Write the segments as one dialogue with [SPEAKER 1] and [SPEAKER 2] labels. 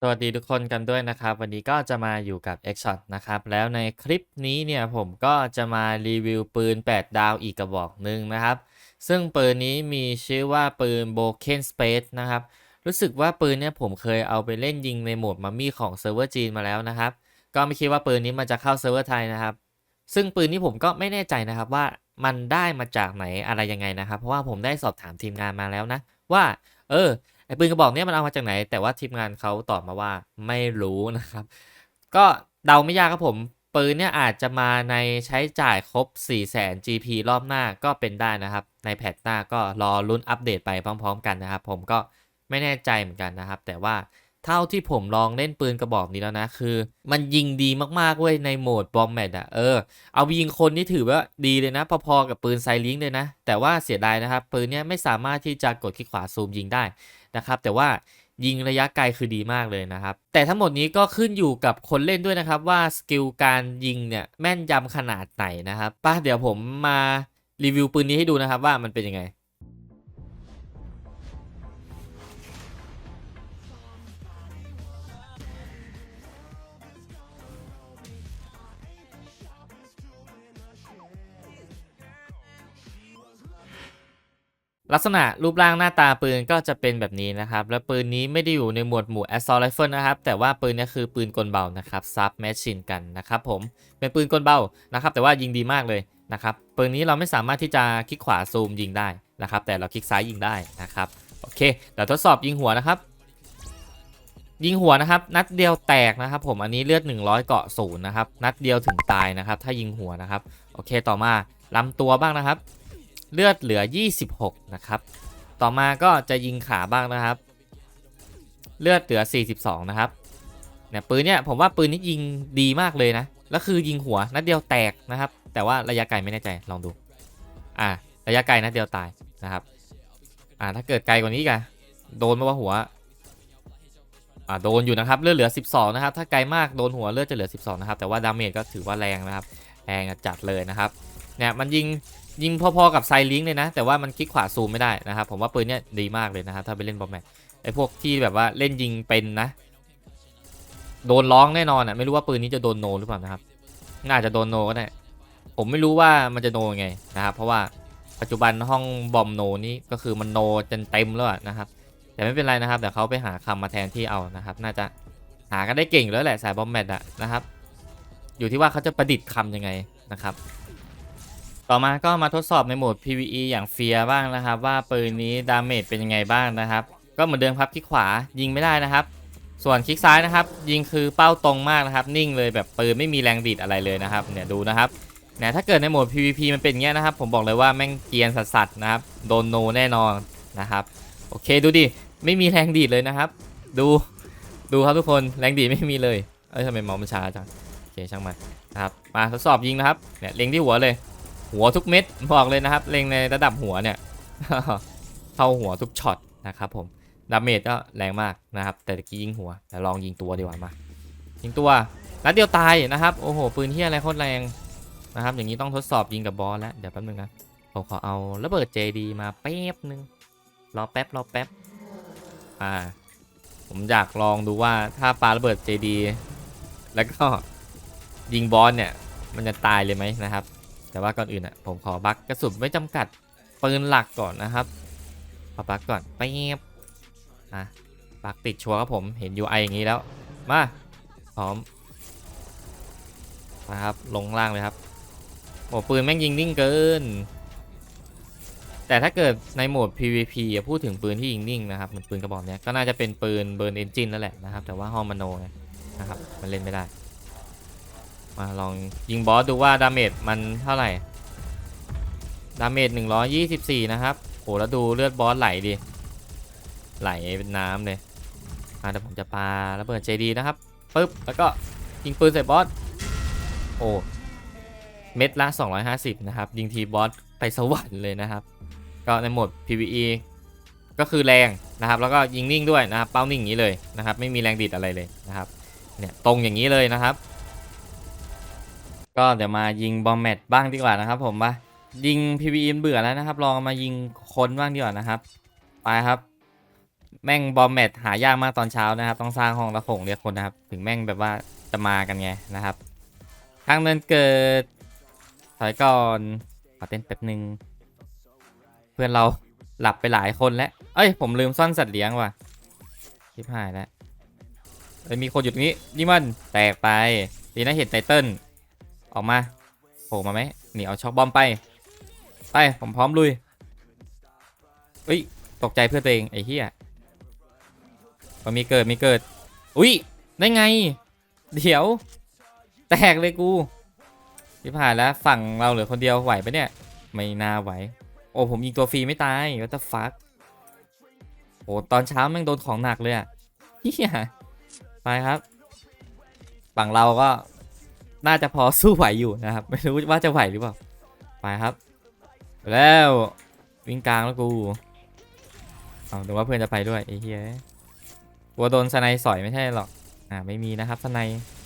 [SPEAKER 1] สวัสดีทุกคนกันด้วยนะครับ วันนี้ก็จะมาอยู่กับ x s h o t นะครับ แล้วในคลิปนี้เนี่ยผมก็จะมารีวิวปืน 8 ดาวอีกกระบอกหนึ่งนะครับ ซึ่งปืนนี้มีชื่อว่าปืน Broken Space นะครับ รู้สึกว่าปืนเนี่ยผมเคยเอาไปเล่นยิงในโหมดมัมมี่ของเซิร์ฟเวอร์จีนมาแล้วนะครับ ก็ไม่คิดว่าปืนนี้มันจะเข้าเซิร์ฟเวอร์ไทยนะครับ ซึ่งปืนนี้ผมก็ไม่แน่ใจนะครับว่ามันได้มาจากไหนอะไรยังไงนะครับ เพราะว่าผมได้สอบถามทีมงานมาแล้วนะว่า เออ ไอ้ปืนกระบอกนี้มันเอามาจากไหน แต่ว่าทีมงานเขาตอบมาว่าไม่รู้นะครับ ก็เดาไม่ยากครับผมปืนเนี่ยอาจจะมาในใช้จ่ายครบ 4 0 0 0 0 0 GP รอบหน้าก็เป็นได้นะครับ ในแพทหน้าก็รอลุ้นอัปเดตไปพร้อม ๆ กันนะครับ ผมก็ไม่แน่ใจเหมือนกันนะครับ แต่ว่า เท่าที่ผมลองเล่นปืนกระบอกนี้แล้วนะ คือ มันยิงดีมากๆเว้ยในโหมดบอมแมทอะเออเอายิงคนนี่ถือว่าดีเลยนะ พอๆกับปืนไซลิงเลยนะ แต่ว่าเสียดายนะครับ ปืนเนี้ยไม่สามารถที่จะกดคลิกขวาซูมยิงได้นะครับ แต่ว่ายิงระยะไกลคือดีมากเลยนะครับ แต่ทั้งหมดนี้ก็ขึ้นอยู่กับคนเล่นด้วยนะครับ ว่าสกิลการยิงเนี่ยแม่นยำขนาดไหนนะครับป่ะเดี๋ยวผมมารีวิวปืนนี้ให้ดูนะครับว่ามันเป็นยังไง ลักษณะรูปร่างหน้าตาปืนก็จะเป็นแบบนี้นะครับ และปืนนี้ไม่ได้อยู่ในหมวดหมู่ Assault Rifle นะครับ แต่ว่าปืนนี้คือปืนกลเบานะครับ Sub Machine กันนะครับผมเป็นปืนกลเบานะครับ แต่ว่ายิงดีมากเลยนะครับปืนนี้เราไม่สามารถที่จะคลิกขวาซูมยิงได้นะครับ แต่เราคลิกซ้ายยิงได้นะครับโอเคเดี๋ยวทดสอบยิงหัวนะครับ ยิงหัวนะครับ นัดเดียวแตกนะครับ ผมอันนี้เลือด 100 เกาะศูนย์นะครับนัดเดียวถึงตายนะครับ ถ้ายิงหัวนะครับ โอเคต่อมาลำตัวบ้างนะครับ เลือดเหลือ 26 นะครับ ต่อมาก็จะยิงขาบ้างนะครับ เลือดเหลือ 42 นะครับ เนี่ยปืนเนี่ยผมว่าปืนนี้ยิงดีมากเลยนะ แล้วคือยิงหัวนัดเดียวแตกนะครับ แต่ว่าระยะไกลไม่แน่ใจลองดู อ่า ระยะไกลนัดเดียวตายนะครับ อ่าถ้าเกิดไกลกว่านี้กันโดนมาว่าหัว อ่าโดนอยู่นะครับ เลือดเหลือ 12 นะครับ ถ้าไกลมากโดนหัวเลือดจะเหลือ 12 นะครับ แต่ว่าดาเมจก็ถือว่าแรงนะครับ แรงจัดเลยนะครับ เนี่ยมันยิงยิงพอๆกับไซลิงเลยนะ แต่ว่ามันคลิกขวาซูมไม่ได้นะครับผมว่าปืนเนี้ยดีมากเลยนะครับถ้าไปเล่นบอมแมทไอพวกที่แบบว่าเล่นยิงเป็นนะ โดนร้องแน่นอนอะไม่รู้ว่าปืนนี้จะโดนโนหรือเปล่านะครับ น่าจะโดนโนก็ได้ผมไม่รู้ว่ามันจะโนยังไงนะครับ เพราะว่าปัจจุบันห้องบอมโนนี่ก็คือมันโนจนเต็มแล้วนะครับแต่ไม่เป็นไรนะครับเดี๋ยวเขาไปหาคำมาแทนที่เอานะครับ น่าจะหากันได้เก่งแล้วแหละสายบอมแมทอะนะครับ อยู่ที่ว่าเขาจะประดิษฐ์คำยังไงนะครับ ต่อมาก็มาทดสอบในโหมด PVE อย่างเฟียบ้างนะครับ ว่าปืนนี้ดาเมจเป็นยังไงบ้างนะครับ ก็เหมือนเดิมครับคลิกขวายิงไม่ได้นะครับ ส่วนคลิกซ้ายนะครับ ยิงคือเป้าตรงมากนะครับ นิ่งเลยแบบปืนไม่มีแรงดีดอะไรเลยนะครับเนี่ยดูนะครับเนี่ยถ้าเกิดในโหมด PVP มันเป็นอย่างเงี้ยนะครับ ผมบอกเลยว่าแม่งเกียนสัสๆนะครับโดนโนแน่นอนนะครับโอเคดูดิไม่มีแรงดีดเลยนะครับ ดูดูครับทุกคนแรงดีดไม่มีเลยเอ้ยทำไมมาส์มันช้าจังโอเคช่างมันนะครับมาทดสอบยิงนะครับเนี่ยเล็งที่หัวเลย หัวทุกเม็ดบอกเลยนะครับ เล็งในระดับหัวเนี่ยเข้าหัวทุกช็อตนะครับผมดาเมจก็แรงมากนะครับ แต่ตะกี้ยิงหัวแต่ลองยิงตัวดีกว่ามา ยิงตัวนัดเดียวตายนะครับ โอ้โห ปืนที่อะไรโคตรแรงนะครับ อย่างนี้ต้องทดสอบยิงกับบอสแล้ว เดี๋ยวแป๊บนึงนะ ผมขอเอาระเบิด JD มาแป๊บนึง รอแป๊บรอแป๊บ อ่า ผมอยากลองดูว่าถ้าปาระเบิด JD แล้วก็ยิงบอสเนี่ย มันจะตายเลยไหมนะครับ แต่ว่าก่อนอื่นอะผมขอบักกระสุนไม่จำกัดปืนหลักก่อนนะครับขอบักก่อนไปบอะบักติดชัวร์ครับผมเห็น UI อย่างนี้แล้ว มาพร้อมนะครับลงล่างเลยครับโอ้ปืนแม่งยิงนิ่งเกิน แต่ถ้าเกิดในโหมด PVP พูดถึงปืนที่ยิงนิ่งนะครับเหมือนปืนกระบอกเนี้ยก็น่าจะเป็นปืนเบิร์นเอนจินนั่นแหละนะครับ แต่ว่าห้องมโนนะครับมันเล่นไม่ได้ มาลองยิงบอสดูว่าดาเมจมันเท่าไหร่ ดาเมจ124 นะครับโหแล้วดูเลือดบอสไหลดิ ไหลเป็นน้ำเลยอะเดี๋ยวผมจะปาระเบิดเจดีนะครับปึ๊บแล้วก็ยิงปืนใส่บอสโอ้เม็ดละ 250 นะครับ ยิงทีบอสไปสวรรค์เลยนะครับ ก็ในโหมด PVE ก็คือแรงนะครับ แล้วก็ยิงนิ่งด้วยนะครับ เป้านิ่งอย่างนี้เลยนะครับ ไม่มีแรงดีดอะไรเลยนะครับ เนี่ยตรงอย่างนี้เลยนะครับ ก็เดี๋ยวมายิงบอมแมทบ้างดีกว่านะครับ ผมว่ายิง PVE เบื่อแล้วนะครับ ลองมายิงคนบ้างดีกว่านะครับ ไปครับ แม่งบอมแมทหายากมากตอนเช้านะครับ ต้องสร้างห้องละหงเรียกคนนะครับ ถึงแม่งแบบว่าจะมากันไงนะครับทางเดินเกิดถอยก่อนขอเต้นแป๊บหนึ่งเพื่อนเราหลับไปหลายคนแล้ว เอ้ย ผมลืมซ่อนสัตว์เลี้ยงว่ะชิบหายแล้วเอ้ยมีคนอยู่ตรงนี้นี่มันแตกไปดีนะเห็นไตเติ้ล ออกมาโผล่มาไหมหนีเอาช็อกบอมไป ไปผมพร้อมลุยเฮ้ยตกใจเพื่อนตัวเองไอ้เหี้ยมันมีเกิดมีเกิด อุ้ยได้ไง เดี๋ยว แตกเลยกูที่ผ่านแล้วฝั่งเราเหลือคนเดียวไหวปะเนี่ย ไม่น่าไหว โอ้ผมยิงตัวฟรีไม่ตายก็จะฟักโอ้ตอนเช้าแม่งโดนของหนักเลยอะเฮียไปครับ ฝั่งเราก็ น่าจะพอสู้ไหวอยู่นะครับ ไม่รู้ว่าจะไหวหรือเปล่า ไปครับ แล้ววิ่งกลางแล้วกูเอาดูว่าเพื่อนจะไปด้วยไอ้เหี้ยกลัวโดนสไนสอยไม่ใช่หรอก อ่าไม่มีนะครับสไน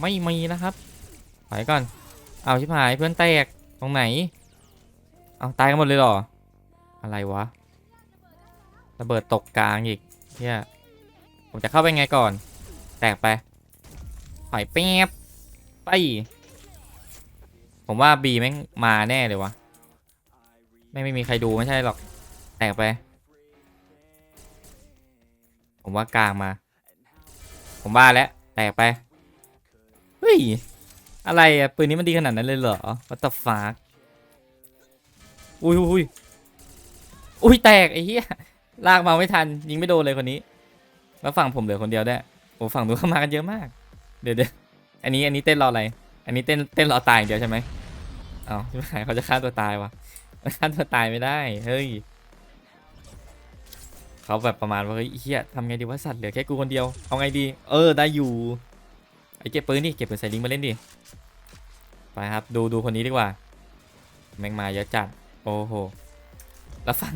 [SPEAKER 1] ไม่มีนะครับถอยก่อน เอาชิบหายเพื่อนแตกตรงไหน เอาตายกันหมดเลยหรอ อะไรวะ ระเบิดตกกลางอีกเฮียผมจะเข้าไปไงก่อน แตกไปถอยแป๊บไป ผมว่าบีแม่งมาแน่เลยวะไม่ไม่มีใครดูไม่ใช่หรอก แตกไป ผมว่ากลางมา ผมว่าแล้ว แตกไป เฮ้ย อะไรอะปืนนี้มันดีขนาดนั้นเลยเหรอ What the fuck อุ้ยอุ้ยอุ้ยแตกไอ้เหี้ยลากมาไม่ทัน ยิงไม่โดนเลยคนนี้ แล้วฝั่งผมเหลือคนเดียวได้โอ้ฝั่งนู้นเข้ามากันเยอะมาก เดี๋ยวเดี๋ยวอันนี้อันนี้เต้นรออะไร อันนี้เต้นเต้นรอตายอย่างเดียวใช่ไหมเอ้าชิบหายเขาจะฆ่าตัวตายวะฆ่าตัวตายไม่ได้ เฮ้ย เขาแบบประมาณว่าเฮ้ยเฮียทำไงดีว่าสัตว์เหลือแค่กูคนเดียว เอาไงดี เออได้อยู่ ไอ้เก็บปืนดิ เก็บปืนใส่ลิงมาเล่นดิ ไปครับ ดูดูคนนี้ดีกว่า แมงมาเยอะจัด โอ้โห แล้วฝั่ง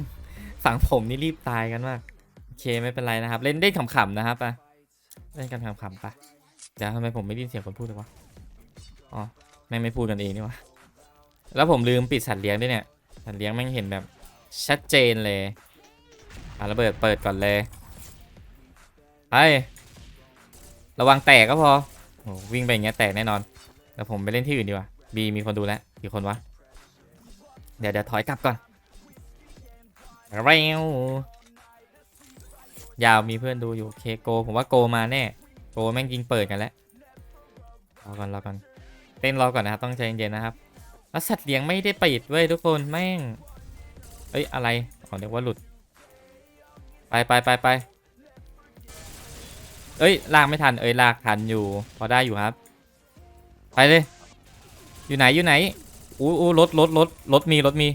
[SPEAKER 1] ฝั่งผมนี่รีบตายกันมาก โอเคไม่เป็นไรนะครับ เล่นได้ขำๆนะครับไปเล่นกันขำๆไปเดี๋ยวทำไมผมไม่ได้ยินเสียงคนพูดเลยวะ อ๋อแม่งไม่พูดกันเองนี่วะแล้วผมลืมปิดสัตว์เลี้ยงด้วยเนี่ย สัตว์เลี้ยงแม่งเห็นแบบชัดเจนเลยอะระเบิดเปิดก่อนเลยไประวังแตกก็พอโอ้วิ่งไปอย่างเงี้ยแตกแน่นอนแล้วผมไปเล่นที่อื่นดีกว่าบีมีคนดูแล้วกี่คนวะ เดี๋ยวเดี๋ยวถอยกลับก่อนเร็วยาวมีเพื่อนดูอยู่โอเคโก ผมว่าโกมาแน่ โกแม่งยิงเปิดกันแล้วรอก่อนรอก่อน เต้นรอก่อนนะครับต้องใจเย็นๆนะครับ แล้วสัตว์เลี้ยงไม่ได้ปิดเว้ยทุกคนแม่งเอ้ยอะไรขอเรียกว่าหลุด ไปไปไปไปเอ้ยลากไม่ทันเอ้ยลากทันอยู่ พอได้อยู่ครับ ไปเลย อยู่ไหนอยู่ไหนอู้อู้รถรถรถรถมีรถมี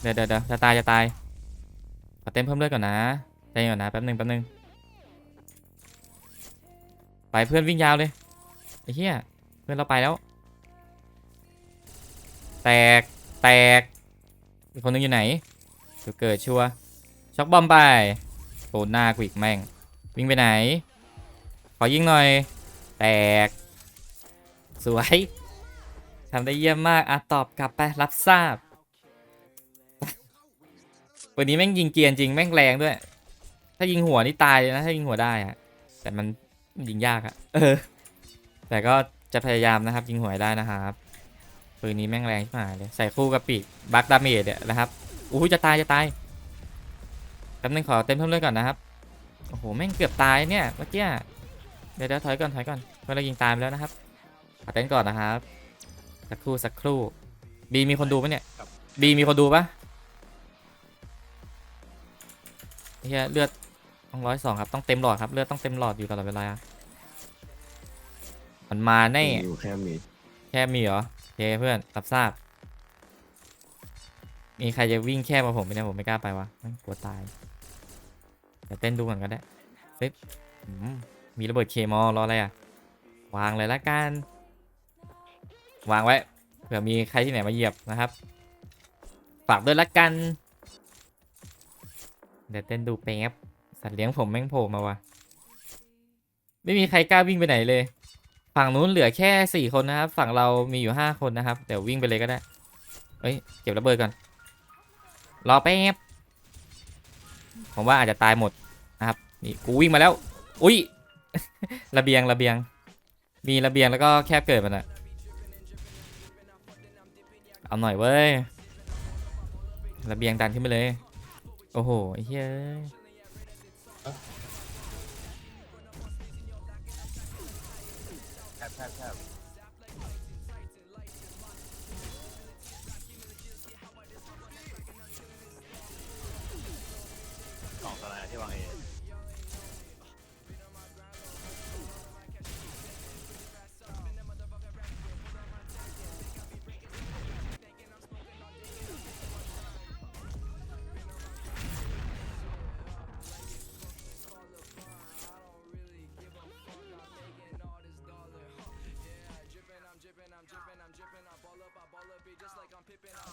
[SPEAKER 1] เดี๋ยวเดี๋ยวเดี๋ยวจะตายจะตายขอเต็มเพิ่มเลือดก่อนนะใจเย็นก่อนนะแป๊บหนึ่งแป๊บหนึ่งไปเพื่อนวิ่งยาวเลยไอ้เหี้ย พื่อนเราไปแล้ว แตก แตก อีกคนนึงอยู่ไหนเดี๋ยวเกิดชัว ช็อกบอมไปโดนหน้ากูอีกแม่ง วิ่งไปไหน ขอยิงหน่อย แตก สวยทำได้เยี่ยมมาก อะ ตอบกลับไป รับทราบ วันนี้แม่งยิงเกียนจริง แม่งแรงด้วย ถ้ายิงหัวนี่ตายเลยนะ ถ้ายิงหัวได้อะแต่มันยิงยากอะเออ แต่ก็ จะพยายามนะครับ ยิงหัวให้ได้นะครับปืนนี้แม่งแรงที่หายเลยใส่คู่กับปีกบัคดาเมจเนี่ยนะครับอู้ยจะตายจะตายแป๊บนึงขอเต็มเพิ่มเลือดก่อนนะครับโอ้โหแม่งเกือบตายเนี่ยเมื่อกี้เดี๋ยวเดี๋ยวถอยก่อนถอยก่อนเพื่อนเรายิงตายไปแล้วนะครับขอเต้นก่อนนะครับสักครู่สักครู่บีมีคนดูปะเนี่ยบีมีคนดูปะเฮียเลือดต้องร้อยสองครับต้องเต็มหลอดครับเลือดต้องเต็มหลอดอยู่ตลอดเวลา มันมาแน่
[SPEAKER 2] มีอยู่แค่มี
[SPEAKER 1] แค่มีเหรอโอเคเพื่อนรับทราบ มีใครจะวิ่งแค่มาผมไหมเนี่ยผมไม่กล้าไปวะแม่งกลัวตายเดี๋ยวเต้นดูก่อนก็ได้เฮ้ยอืมมีระเบิดเคมอลรออะไรอะ วางเลยละกัน วางไว้เผื่อมีใครที่ไหนมาเหยียบนะครับ ฝากด้วยละกัน เดี๋ยวเต้นดูแป๊บสัตว์เลี้ยงผมแม่งโผล่มาว่ะไม่มีใครกล้าวิ่งไปไหนเลย ฝั่งนู้นเหลือแค่สี่คนนะครับ ฝั่งเรามีอยู่ห้าคนนะครับ เดี๋ยววิ่งไปเลยก็ได้เฮ้ย เก็บระเบิดก่อน รอแป๊บ ผมว่าอาจจะตายหมดนี่กูวิ่งมาแล้ว อุ้ย ระเบียงระเบียง มีระเบียงแล้วก็แคบเกิดมันอะเอาหน่อยเว้ย ระเบียงดันขึ้นไปเลย โอ้โหไอ้เฮ้ย
[SPEAKER 2] ที่วางเอง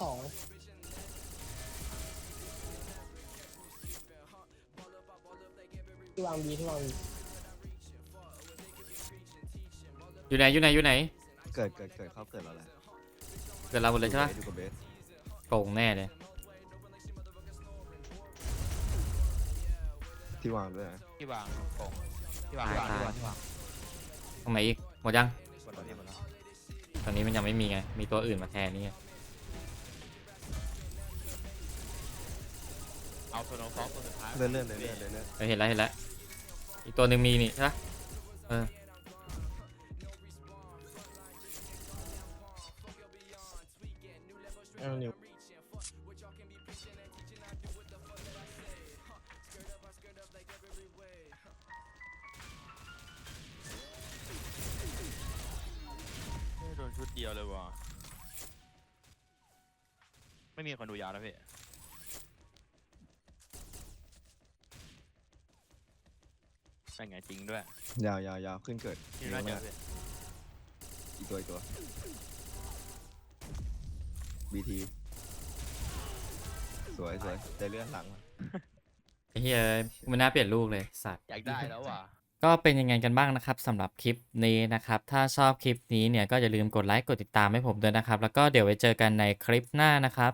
[SPEAKER 3] สอง ที่วางบีที่วางบี
[SPEAKER 1] อยู่ไหนอยู่ไหนอยู่ไหน
[SPEAKER 2] เกิดเกิดเกิดเขาเกิดแล้วแหละ
[SPEAKER 1] เกิดเราหมดเลยใช่ปะ
[SPEAKER 2] ดูกับเบส
[SPEAKER 1] โกงแน่เลย
[SPEAKER 2] ที่วางด้วยนะ
[SPEAKER 4] ที่วางกล่องที่วางที่วางที่วางที่วาง
[SPEAKER 1] ตรงไหนอีกหมดยัง
[SPEAKER 4] หมดแล้วหมดแล้ว
[SPEAKER 1] ตอนนี้มันยังไม่มีไงมีตัวอื่นมาแทนนี่ไง
[SPEAKER 4] เอาตัวน้องซอฟตัวสุดท้าย
[SPEAKER 2] เลื่อนเลื่อนเลื่อนเลื่อนเลื่อนเลื่อน
[SPEAKER 1] เออเห็นแล้วเห็นแล้วอีกตัวหนึ่งมีนี่ใช่ปะเออ
[SPEAKER 3] เอานิว
[SPEAKER 4] โดนชุดเดียวเลยว่ะไม่มีคนดูยาวนะพี่ เป็นไงจริงด้วย
[SPEAKER 2] ยาวยาวยาวขึ้นเกิด
[SPEAKER 4] ที่
[SPEAKER 2] เย
[SPEAKER 4] น่า
[SPEAKER 2] อะ
[SPEAKER 4] จะ
[SPEAKER 2] มาก
[SPEAKER 4] พี่
[SPEAKER 2] อีกตัวอีกตัวบีทีสวยสวยได้เลื่อนหลังมา
[SPEAKER 1] ไอ้เฮ้ยมันน่าเปลี่ยนลูกเลยสัตว์
[SPEAKER 4] อยากได้แล้วว่ะ
[SPEAKER 1] ก็เป็นยังไงกันบ้างนะครับสำหรับคลิปนี้นะครับ ถ้าชอบคลิปนี้เนี่ยก็อย่าลืมกดไลค์กดติดตามให้ผมด้วยนะครับ แล้วก็เดี๋ยวไว้เจอกันในคลิปหน้านะครับ